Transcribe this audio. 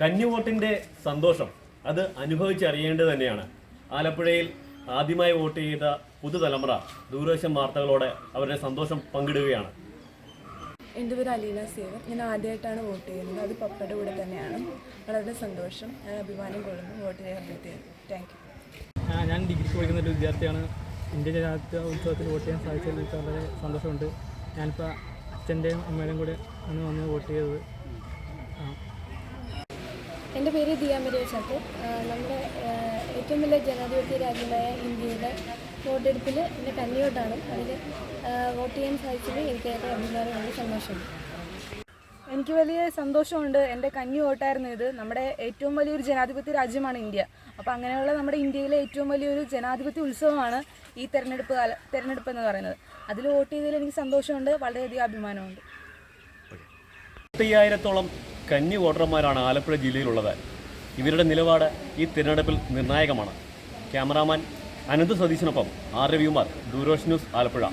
കന്നിവോട്ടിന്റെ സന്തോഷം അത് അനുഭവിച്ചറിയേണ്ടത് തന്നെയാണ്. ആലപ്പുഴയിൽ ആദ്യമായി വോട്ട് ചെയ്ത പുതുതലമുറ ദൂരദർശൻ വാർത്തകളോടെ അവരുടെ സന്തോഷം പങ്കിടുകയാണ്. എന്റെ പേര് അലീന സേവൻ ഞാൻ ആദ്യമായിട്ടാണ് വോട്ട് ചെയ്യുന്നത്. അത് പപ്പയുടെ കൂടെ തന്നെയാണ്. വളരെ സന്തോഷം. ഞാൻ അഭിമാനം കൊള്ളുന്നു വോട്ട് ചെയ്യാൻ പറ്റിയത് താങ്ക് യു ഞാൻ ഡിഗ്രിക്ക് പഠിക്കുന്ന ഒരു വിദ്യാർത്ഥിയാണ്. ഇന്ത്യൻ ജനാധിപത്യ ഉത്സവത്തിൽ വോട്ട് ചെയ്യാൻ സാധിച്ചതിൽ വളരെ സന്തോഷമുണ്ട്. ഞാനിപ്പോൾ അച്ഛന്റെയും അമ്മയുടെയും കൂടെ ആണ് വന്ന് വോട്ട് ചെയ്തത്. എന്റെ പേര് ദിയ മരിയ ചാക്കോ നമ്മുടെ ഏറ്റവും വലിയ ജനാധിപത്യ രാജ്യമായ ഇന്ത്യയുടെ വോട്ടെടുപ്പിൽ എന്റെ കന്നിയോട്ടാണ് അതിൽ വോട്ട് ചെയ്യാൻ സാധിച്ചത് എനിക്ക് ഏറെ അഭിമാനമുണ്ട് സന്തോഷമുണ്ട് എനിക്ക് വലിയ സന്തോഷമുണ്ട്. എന്റെ കന്നി വോട്ടായിരുന്നു ഇത്. നമ്മുടെ ഏറ്റവും വലിയൊരു ജനാധിപത്യ രാജ്യമാണ് ഇന്ത്യ. അപ്പോൾ അങ്ങനെയുള്ള നമ്മുടെ ഇന്ത്യയിലെ ഏറ്റവും വലിയൊരു ജനാധിപത്യ ഉത്സവമാണ് ഈ തെരഞ്ഞെടുപ്പ് കാല തെരഞ്ഞെടുപ്പ് എന്ന് പറയുന്നത്. അതിൽ വോട്ട് ചെയ്തതിൽ എനിക്ക് സന്തോഷമുണ്ട്. വളരെയധികം അഭിമാനമുണ്ട്. പത്തയ്യായിരത്തോളം കന്നി വോട്ടർമാരാണ് ആലപ്പുഴ ജില്ലയിലുള്ളത്. ഇവരുടെ നിലപാട് ഈ തിരഞ്ഞെടുപ്പിൽ നിർണായകമാണ്. ക്യാമറാമാൻ അനന്ത് സതീശിനൊപ്പം ആർ രവികുമാർ ദൂരോഷ് ന്യൂസ് ആലപ്പുഴ.